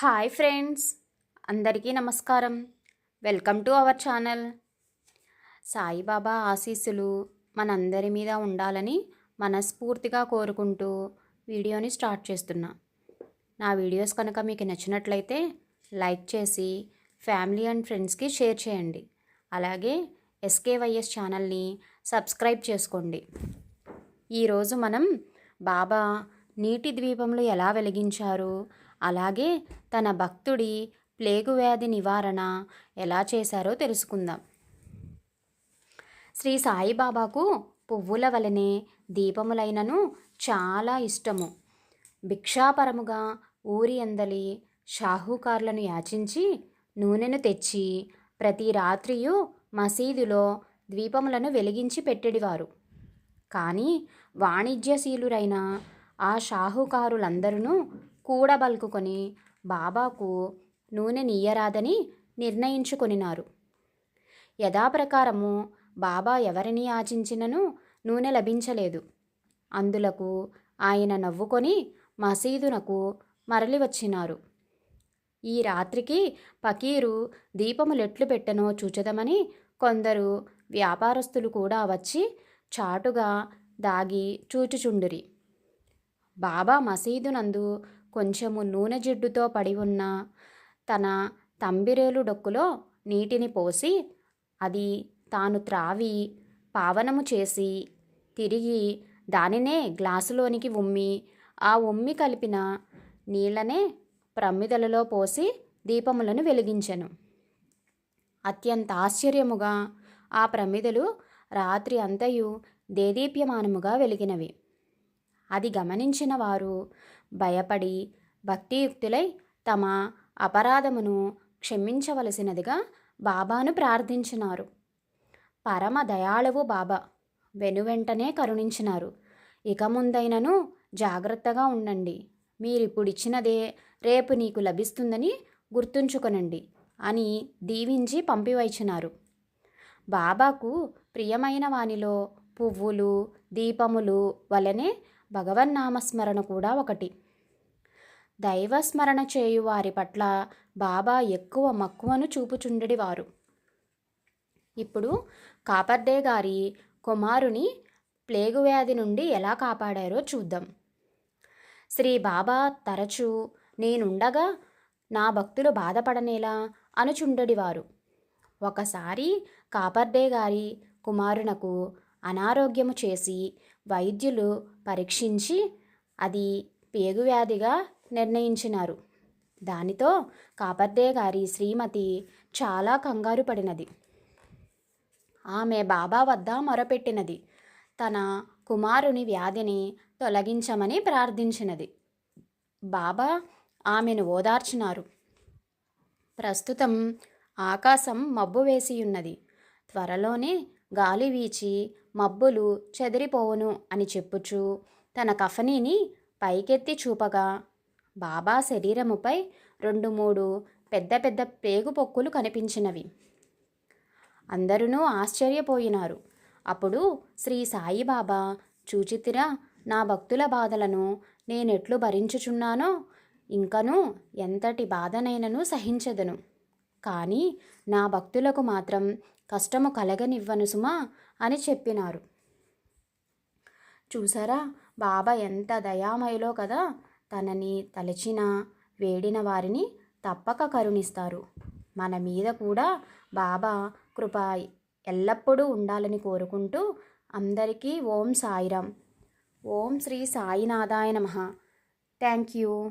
Hi friends అందరికీ నమస్కారం. Welcome to our channel. Saibaba ఆశీస్సులు మనందరి మీద ఉండాలని మనస్ఫూర్తిగా కోరుకుంటూ వీడియోని స్టార్ట్ చేస్తున్నా. నా వీడియోస్ కనుక మీకు నచ్చినట్లయితే లైక్ చేసి ఫ్యామిలీ అండ్ ఫ్రెండ్స్కి షేర్ చేయండి. అలాగే ఎస్కేవైఎస్ ఛానల్ని సబ్స్క్రైబ్ చేసుకోండి. ఈరోజు మనం బాబా నీటి ద్వీపంలో ఎలా వెలిగించారు అలాగే తన భక్తుడి ప్లేగు వ్యాధి నివారణ ఎలా చేశారో తెలుసుకుందాం. శ్రీ సాయిబాబాకు పువ్వుల వలనే దీపములైనను చాలా ఇష్టము. భిక్షాపరముగా ఊరి అందలి షాహుకారులను యాచించి నూనెను తెచ్చి ప్రతి రాత్రియు మసీదులో ద్వీపములను వెలిగించి పెట్టెడివారు. కానీ వాణిజ్యశీలురైన ఆ షాహుకారులందరూ కూడబలుకుకొని బాబాకు నూనె నీయరాదని నిర్ణయించుకొనినారు. యథాప్రకారము బాబా ఎవరిని ఆచించినను నూనె లభించలేదు. అందులకు ఆయన నవ్వుకొని మసీదునకు మరలి వచ్చినారు ఈ రాత్రికి పకీరు దీపములెట్లు పెట్టనో చూచదమని కొందరు వ్యాపారస్తులు కూడా వచ్చి చాటుగా దాగి చూచుచుండిరి. బాబా మసీదునందు కొంచెము నూనె జిడ్డుతో పడి ఉన్న తన తంబిరేలు డొక్కులో నీటిని పోసి అది తాను త్రావి పావనము చేసి తిరిగి దానినే గ్లాసులోనికి ఉమ్మి ఆ ఉమ్మి కలిపిన నీళ్ళనే ప్రమిదలలో పోసి దీపములను వెలిగించెను. అత్యంత ఆశ్చర్యముగా ఆ ప్రమిదలు రాత్రి అంతయు దేదీప్యమానముగా వెలిగినవి. అది గమనించిన వారు భయపడి భక్తియుక్తులై తమ అపరాధమును క్షమించవలసినదిగా బాబాను ప్రార్థించినారు. పరమ దయాళువు బాబా వెనువెంటనే కరుణించినారు. ఇక ముందైనను జాగ్రత్తగా ఉండండి. మీరిప్పుడిచ్చినదే రేపు నీకు లభిస్తుందని గుర్తుంచుకొనండి అని దీవించి పంపివైచినారు. బాబాకు ప్రియమైన వానిలో పువ్వులు దీపములు వలనే భగవన్నామస్మరణ కూడా ఒకటి. దైవస్మరణ చేయు వారి పట్ల బాబా ఎక్కువ మక్కువను చూపుచుండెడివారు. ఇప్పుడు కాపర్డే గారి కుమారుని ప్లేగు వ్యాధి నుండి ఎలా కాపాడారో చూద్దాం. శ్రీ బాబా తరచూ నేనుండగా నా భక్తులు బాధపడనేలా అనుచుండడివారు. ఒకసారి కాపర్డే గారి కుమారునకు అనారోగ్యము చేసి వైద్యులు పరీక్షించి అది పేగు వ్యాధిగా నిర్ణయించినారు. దానితో కాపర్దే గారి శ్రీమతి చాలా కంగారు పడినది. ఆమె బాబా వద్ద మొరపెట్టినది. తన కుమారుని వ్యాధిని తొలగించమని ప్రార్థించినది. బాబా ఆమెను ఓదార్చినారు. ప్రస్తుతం ఆకాశం మబ్బు వేసియున్నది. త్వరలోనే గాలి వీచి మబ్బులు చెదిరిపోవును అని చెప్పుచు తన కఫనీని పైకెత్తి చూపగా బాబా శరీరముపై రెండు మూడు పెద్ద పెద్ద పేగు పొక్కులు కనిపించినవి. అందరూ ఆశ్చర్యపోయినారు. అప్పుడు శ్రీ సాయిబాబా చూచితిరా నా భక్తుల బాధలను నేనెట్లు భరించుచున్నానో ఇంకను ఎంతటి బాధనైనను సహించదను. కానీ నా భక్తులకు మాత్రం కష్టము కలగనివ్వను సుమా అని చెప్పినారు. చూసారా? బాబా ఎంత దయామయులో కదా? తనని తలచిన వేడిన వారిని తప్పక కరుణిస్తారు. మన మీద కూడా బాబా కృప ఎల్లప్పుడూ ఉండాలని కోరుకుంటూ అందరికీ ఓం సాయిరామ్ ఓం శ్రీ సాయినాథాయ నమ. Thank you.